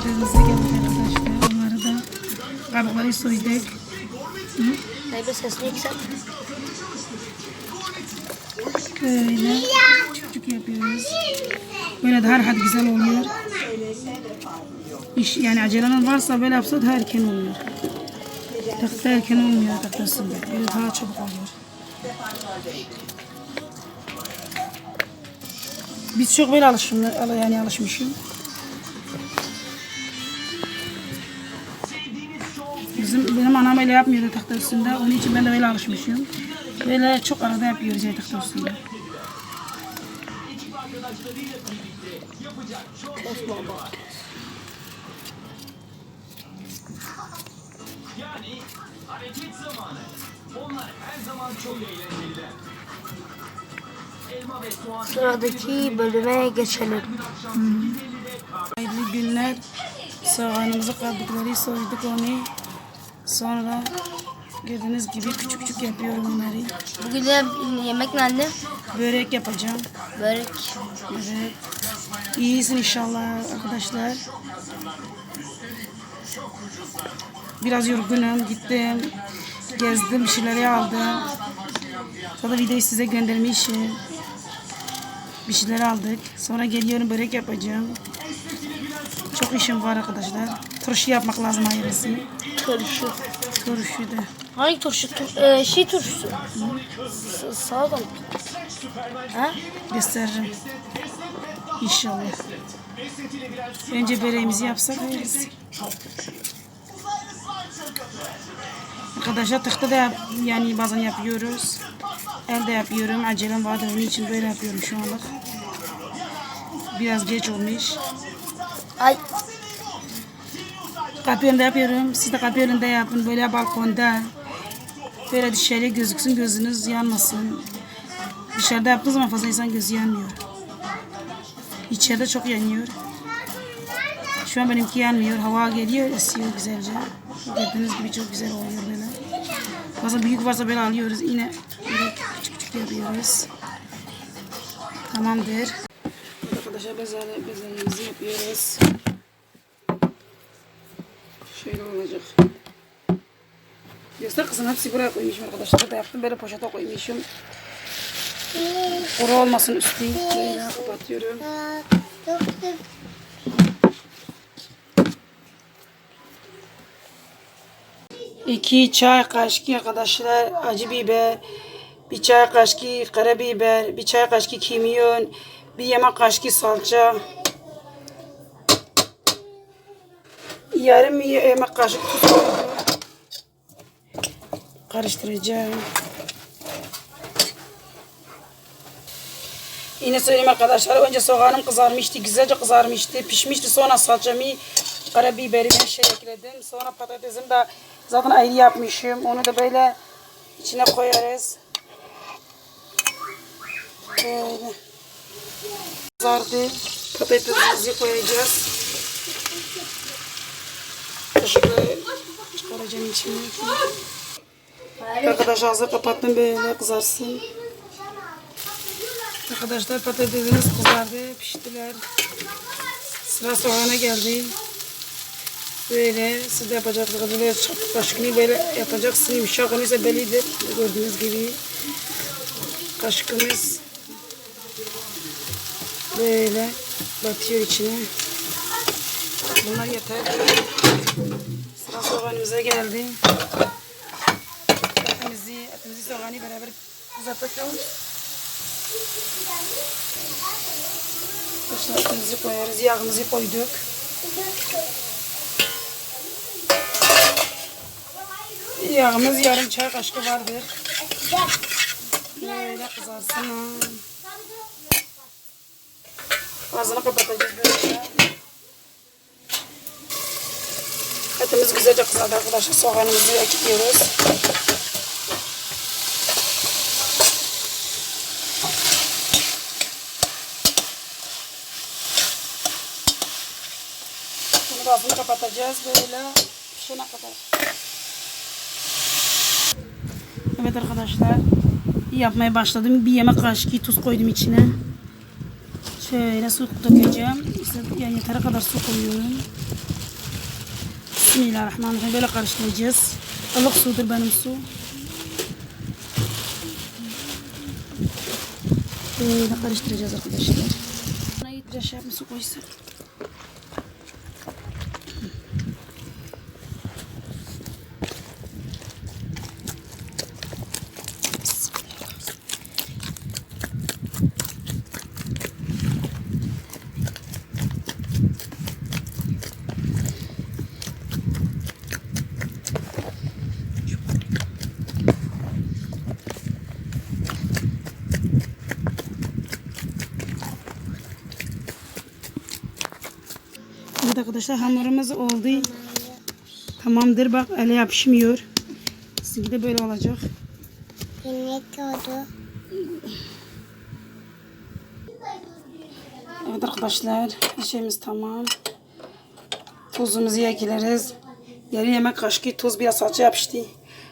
patatesimize geldik arkadaşlar. Onları da kabukları soyduk. Neybe sesini yükselt. Böyle küçük yapıyoruz. Böyle daha rahat güzel oluyor. İş, yani acelen varsa böyle yapsa daha erken oluyor. Takta erken olmuyor taktasında. Böyle daha çabuk oluyor. Biz çok böyle alışım, yani alışmışım. Bizim benim anam öyle yapmıyordu tahta üstünde. Onun için ben de böyle alışmışım. Böyle çok arada yapıyoruz yani tahta üstünde. Kes baba. Sıradaki bölüme geçelim. Hayırlı günler. Soğanımızı kabukları soyduk onu. Sonra gördüğünüz gibi küçük küçük yapıyorum onları. Bugün de yemek ne anne? Börek yapacağım. Börek. Evet. İyisin inşallah arkadaşlar. Biraz yorgunum. Gittim. Gezdim. Bir şeyleri aldım. Sonra videoyu size göndermişim. Bir şeyler aldık. Sonra geliyorum börek yapacağım. Çok işim var arkadaşlar. Turşu yapmak lazım hayırlısı. Turşu. Turşu da. Hangi turşu? Tur e, şey turşusu. S- Sağdan. Ha? Gösteririm. İnşallah. Önce böreğimizi yapsak hayırlısı. Arkadaşlar tıkta da yani bazen yapıyoruz. Elde yapıyorum. Acelem vardı onun için böyle yapıyorum şu anlık. Biraz geç olmuş. Ay. Kapı yapıyorum. Siz de kapı yapın. Böyle balkonda. Böyle dışarıya gözüksün gözünüz yanmasın. Dışarıda yaptığınız zaman fazla insan gözü yanmıyor. İçeride çok yanıyor. Şu an benimki yanmıyor. Hava geliyor, esiyor güzelce. Gördüğünüz gibi çok güzel oluyor böyle. Bazen büyük varsa böyle alıyoruz. Yine böyle küçük küçük yapıyoruz. Tamamdır. Arkadaşlar bezelye, bezelyemizi yapıyoruz. Olacak. Göster kızım hepsi buraya koymuşum arkadaşlar. Burada yaptım böyle poşete koymuşum. Kuru olmasın üstü. Böyle kapatıyorum. İki çay kaşığı arkadaşlar acı biber, bir çay kaşığı karabiber, bir çay kaşığı kimyon, bir yemek kaşığı salça, yarım yemek koydum. Karıştıracağım. Yine söyleyeyim arkadaşlar. Önce soğanım kızarmıştı. Güzelce kızarmıştı. Pişmişti. Sonra salçamı, karabiberi ben şey ekledim. Sonra patatesim de zaten ayrı yapmışım. Onu da böyle içine koyarız. Böyle. Kızardı. Patatesimizi koyacağız. Çıkaracağım içine. Arkadaşlar hazır kapattım böyle kızarsın. Arkadaşlar patatesimiz kızardı, piştiler. Sıra soğana geldi. Böyle siz yapacaksınız. Böyle kaşıkını böyle yapacaksınız. Yumuşak ise belidir. Gördüğünüz gibi. Kaşıkımız böyle batıyor içine. Bunlar yeter. Soğanımıza geldi. Etimizi, etimizi soğanı beraber kızartacağız. Etimizi koyarız. Yağımızı koyduk. Yağımız yarım çay kaşığı vardır. Böyle kızarsın. Ağzını kapatacağız böyle. Etimiz güzelce kızardı arkadaşlar. Soğanımızı ekliyoruz. Bunu da ağzını kapatacağız böyle pişene kadar. Evet arkadaşlar yapmaya başladım. Bir yemek kaşığı tuz koydum içine. Şöyle su dökeceğim. Yani yeteri kadar su koyuyorum. Bismillahirrahmanirrahim. Böyle karıştıracağız. Ilık sudur benim su. Böyle karıştıracağız arkadaşlar. Buna biraz şey yapma su koysak. Evet arkadaşlar hamurumuz oldu. Tamamdır bak ele yapışmıyor. Sizinki de böyle olacak. Yemek oldu. Evet arkadaşlar her şeyimiz tamam. Tuzumuzu ekleriz. Yarı yemek kaşığı tuz biraz salça yapıştı.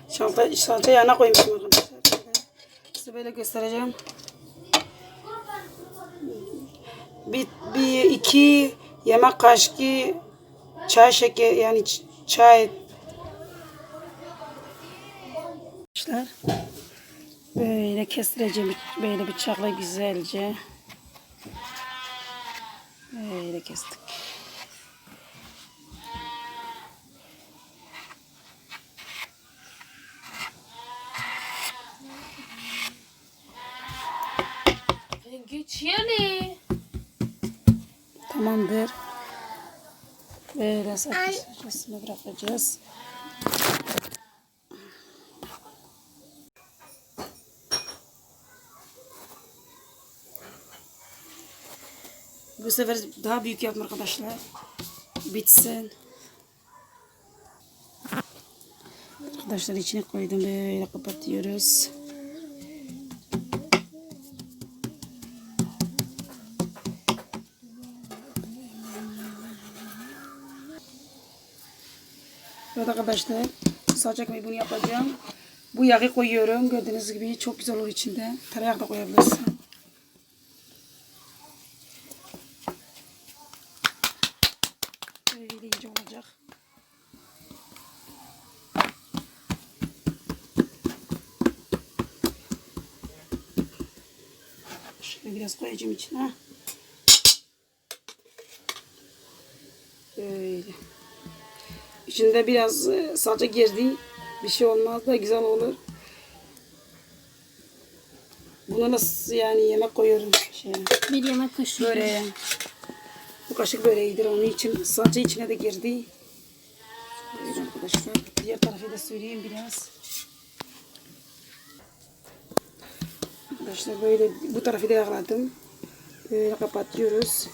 Salça, salça yanına koymuşum arkadaşlar. Size böyle göstereceğim. Bir, bir iki yemek kaşığı çay şeker yani çay Arkadaşlar böyle kestireceğim böyle bıçakla güzelce. Böyle kestik. Tamamdır. Böyle saçmasını bırakacağız. Bu sefer daha büyük yapma arkadaşlar. Bitsin. Arkadaşlar içine koydum böyle kapatıyoruz. Evet arkadaşlar salça ekmeği bunu yapacağım. Bu yağı koyuyorum. Gördüğünüz gibi çok güzel olur içinde. Tereyağı da koyabilirsin. Böyle iyice olacak. Şöyle biraz koyacağım içine. Böyle. İçinde biraz e, salça girdi. Bir şey olmaz da güzel olur. Buna nasıl yani yemek koyuyorum şey. Bir yemek kaşığı. Böreğe. Bu kaşık böreğidir onun için. Salça içine de girdi. Arkadaşlar. Diğer tarafı da söyleyeyim biraz. Arkadaşlar böyle bu tarafı da yağladım. Böyle kapatıyoruz.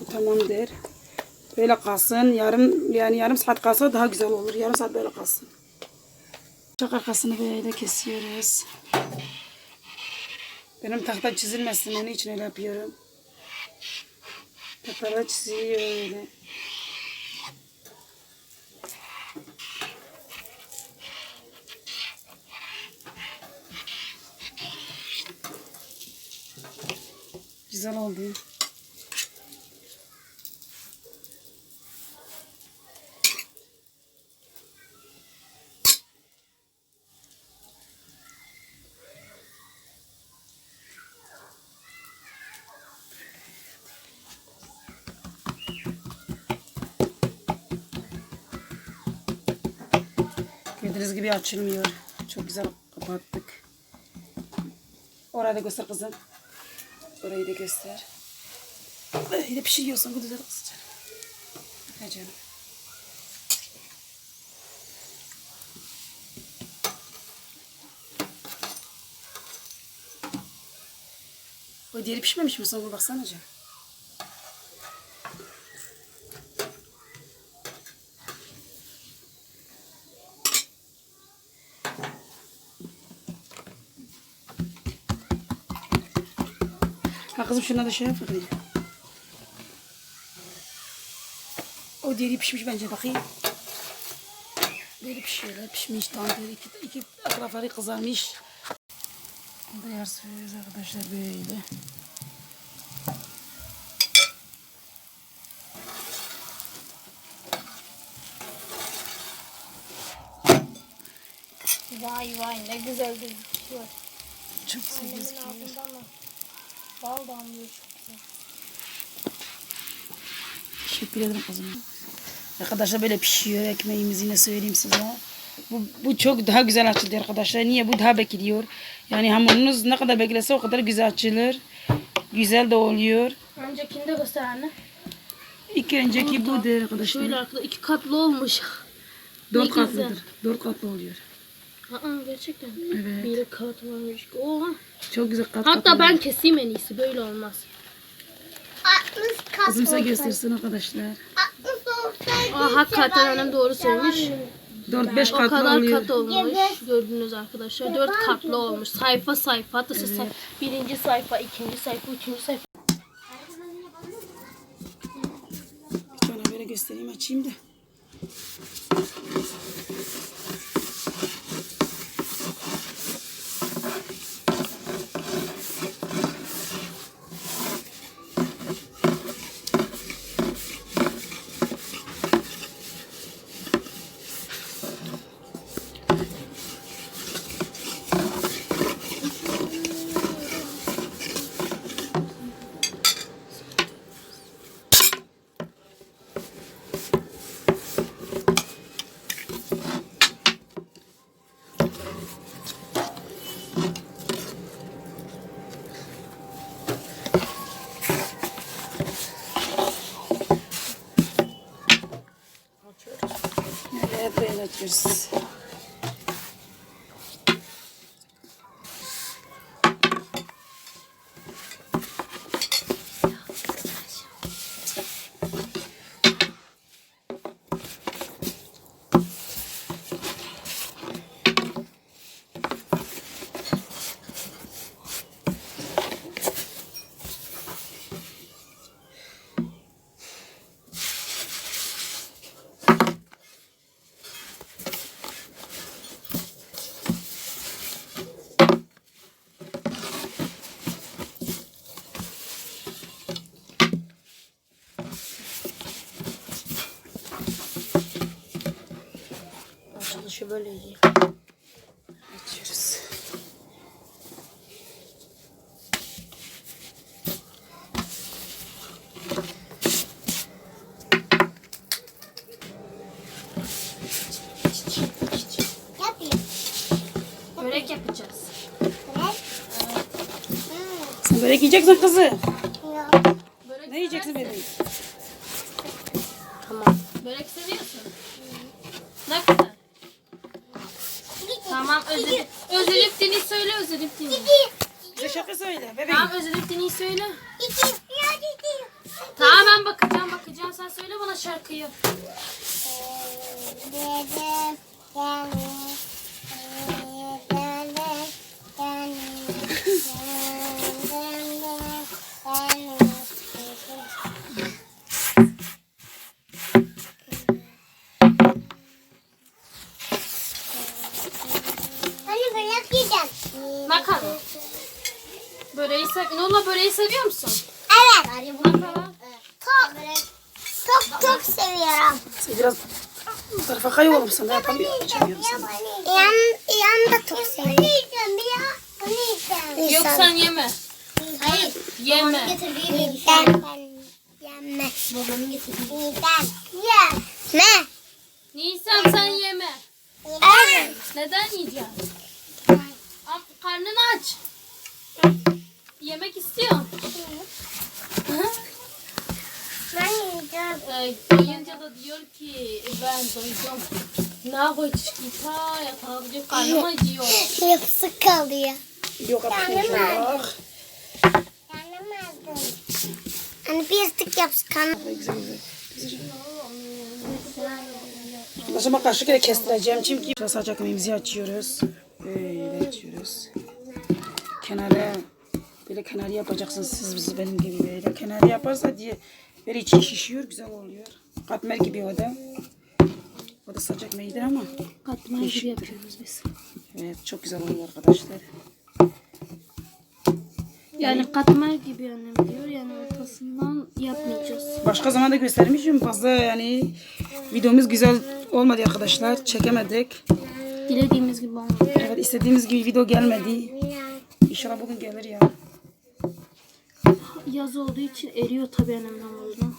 Bu tamamdır. Böyle kalsın. Yarım yani yarım saat kalsa daha güzel olur. Yarım saat böyle kalsın. Bıçak arkasını böyle kesiyoruz. Benim tahta çizilmesin onun için öyle yapıyorum. Tahtalar çiziyor öyle. Güzel oldu. Gördüğünüz gibi açılmıyor. Çok güzel kapattık. Orayı da göster kızım. Orayı da göster. Böyle pişiriyorsun bu güzel kızım. Ha canım. O diğeri pişmemiş mi? Sonra baksana canım. Kızım şuna da şey yap bakayım. O deri pişmiş bence bakayım. Deri pişiyorlar. Pişmiş tam deri. İki, iki tarafları kızarmış. Duyarız arkadaşlar böyle. Vay vay ne güzel gözüküyor. Şey. Çok güzel gözüküyor bal damlıyor çok güzel. Teşekkür ederim kızım. Arkadaşlar böyle pişiyor ekmeğimiz yine söyleyeyim size. Bu, bu çok daha güzel açılıyor arkadaşlar. Niye? Bu daha bekliyor. Yani hamurunuz ne kadar beklese o kadar güzel açılır. Güzel de oluyor. Öncekini de göster anne. İlk önceki budur arkadaşlar. Şöyle arkada iki katlı olmuş. Dört ne güzel. katlıdır. Dört katlı oluyor. Aa gerçekten. Evet. Bir kat varmış. Oha. Çok güzel kat Hatta kat ben keseyim en iyisi böyle olmaz. 60 kat Kızım size göstersin arkadaşlar. 60 olsaydı Aa hakikaten annem doğru söylemiş. Dört beş O katlı kadar oluyor. kat olmuş. Gördünüz arkadaşlar. Dört katlı olmuş. Sayfa sayfa. Hatta siz say- birinci sayfa, ikinci sayfa, üçüncü sayfa. Bir tane böyle göstereyim açayım da. Evet böyle açıyoruz. Açılışı böyle iyi. Açıyoruz. Börek yapacağız. Evet. Sen börek yiyeceksin kızı. Börek Ne yiyeceksin bebeğim? Tamam. Börek seviyorsun. Ne kadar? Tamam özelip, özelip dini söyle özelip dini. Bize şarkı söyle bebeğim. Tamam özelip dini söyle. Tamam ben bakacağım bakacağım sen söyle bana şarkıyı. Dedim. Yani. Yani. Hani böyle Bakalım. Böreği sev Nurla böreği seviyor musun? Evet. Çok, çok çok seviyorum. Biraz bu tarafa kay oğlum sen de yapamıyorum. Açamıyorum sen. Yan, yan da çok seviyorum. Yok sen yeme. Hayır. Yeme. Ben. Yeme. Babamın getirdiği. Ben. Yeme. Nisan sen yeme. Evet. Neden yiyeceksin? Am karnını aç. Yemek istiyorsun. Ben yiyeceğim. Ee, doyunca da diyor ki ben doydum. Ne yapacak kita yatağa diyor karnım acıyor. Yapısı kalıyor. Yok. Canım aldım. Hani bir tık yapsın kan. Güzel güzel. Başıma kaşık ile kestireceğim çünkü saç ekmeğimizi açıyoruz. Böyle açıyoruz. Kenara böyle kenarı yapacaksınız siz bizi benim gibi böyle. Kenarı yaparsa diye böyle içi şişiyor güzel oluyor. Katmer gibi o da. O da saç ekmeğidir ama. Katmer gibi yapıyoruz biz. Evet çok güzel oluyor arkadaşlar. Yani katmer gibi annem diyor yani ortasından yapmayacağız. Başka zaman da göstermişim fazla yani videomuz güzel olmadı arkadaşlar çekemedik. Dilediğimiz gibi olmadı. Evet istediğimiz gibi video gelmedi. İnşallah bugün gelir ya. Yaz olduğu için eriyor tabii annemden burada.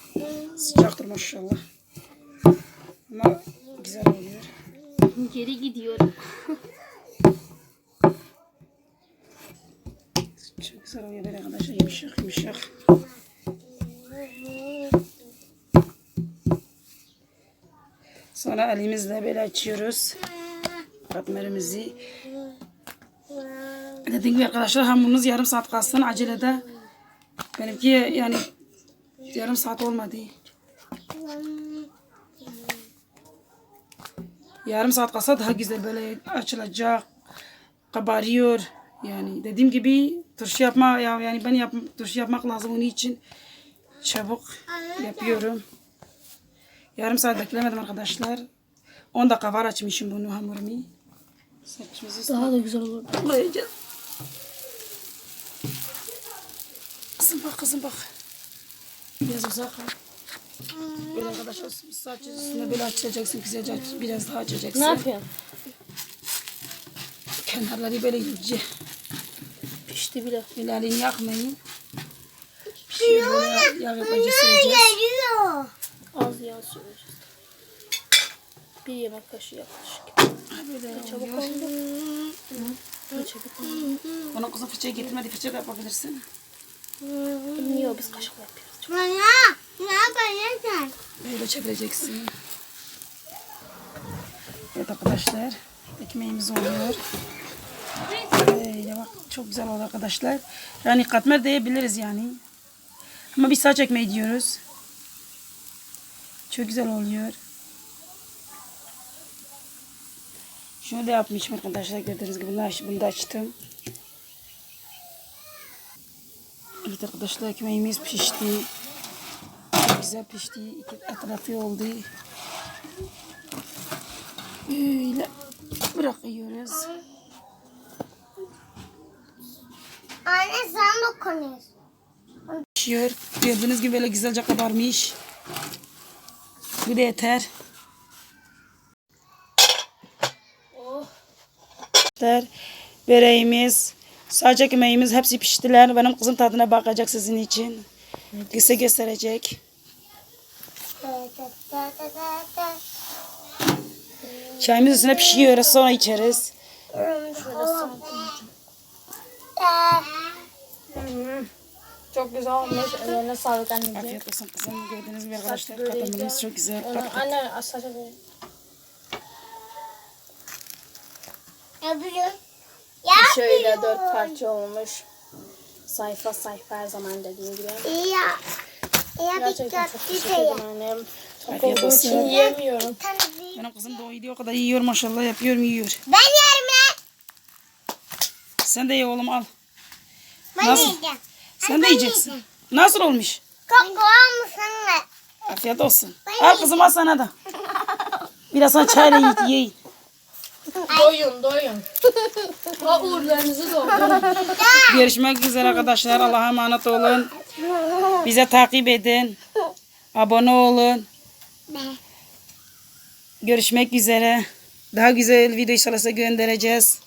Sıcaktır maşallah. Ama güzel oluyor. Geri gidiyor. Çok güzel oluyor böyle arkadaşlar. Yumuşak yumuşak. Sonra elimizle böyle açıyoruz. Katmerimizi. Dediğim gibi arkadaşlar hamurumuz yarım saat kalsın acelede. Benimki yani yarım saat olmadı. Yarım saat kalsa daha güzel böyle açılacak. Kabarıyor. Yani dediğim gibi turşu yapma ya yani ben yap, turşu yapmak lazım onun için çabuk yapıyorum. Yarım saat beklemedim arkadaşlar. 10 dakika var açmışım bunu hamurumu. Saçımızı Daha da güzel olur. koyacağız. Kızım bak kızım bak. Biraz uzak al. Böyle arkadaşlar saç üstüne böyle açacaksın güzelce biraz daha açacaksın. Ne yapıyorsun? Kenarları böyle iyice. Pişti bile. Bilalini yakmayın. Pişiyor böyle yağ yapınca süreceğiz. Geliyor. Az yağ süreceğiz. Bir yemek kaşığı yaklaşık. Böyle Çabuk oldu. Hı, çabuk oldu. Onun kızı fırçayı getirmedi fırça yapabilirsin. Niye o biz kaşıkla yapıyoruz? Bana. Ne yapacağım? Böyle çevireceksin. Evet arkadaşlar. Ekmeğimiz oluyor. Böyle bak çok güzel oldu arkadaşlar. Yani katmer diyebiliriz yani. Ama biz saç ekmeği diyoruz. Çok güzel oluyor. Şunu da yapmışım arkadaşlar. Gördüğünüz gibi bunu bunu da açtım. Evet arkadaşlar ekmeğimiz pişti. Güzel pişti. İki etrafı oldu. Böyle bırakıyoruz. Anne sen dokunuyorsun. Pişiyor. Gördüğünüz gibi böyle güzelce kabarmış. Bu da yeter. Arkadaşlar, Böreğimiz, saç ekmeğimiz hepsi piştiler. Benim kızım tadına bakacak sizin için. Kısa gösterecek. Çayımız üstüne pişiyor. Sonra içeriz. Çok güzel olmuş. Ellerine sağlık anneciğim. Afiyet olsun kızım. Gördüğünüz gibi arkadaşlar katmerimiz çok güzel. Anne saça verin. Yapıyorum. Şöyle dört parça olmuş. Sayfa sayfa her zaman dediğim gibi. İyi ya. İyi bir Gerçekten çok teşekkür de ya. ederim annem. Çok Afiyet olduğu için olsun. yiyemiyorum. Benim kızım doydu o kadar yiyor maşallah yapıyorum yiyor. Ben yerim ya. Sen de ye oğlum al. Ben Nasıl? yiyeceğim. Sen de yiyeceksin. Nasıl olmuş? Çok var mısın ne? Afiyet olsun. Al kızım al sana da. Biraz sonra çayla yiyin. Doyun doyun. o uğurlarınızı doldurun. Görüşmek üzere arkadaşlar. Allah'a emanet olun. Bize takip edin. Abone olun. Görüşmek üzere. Daha güzel video inşallah size göndereceğiz.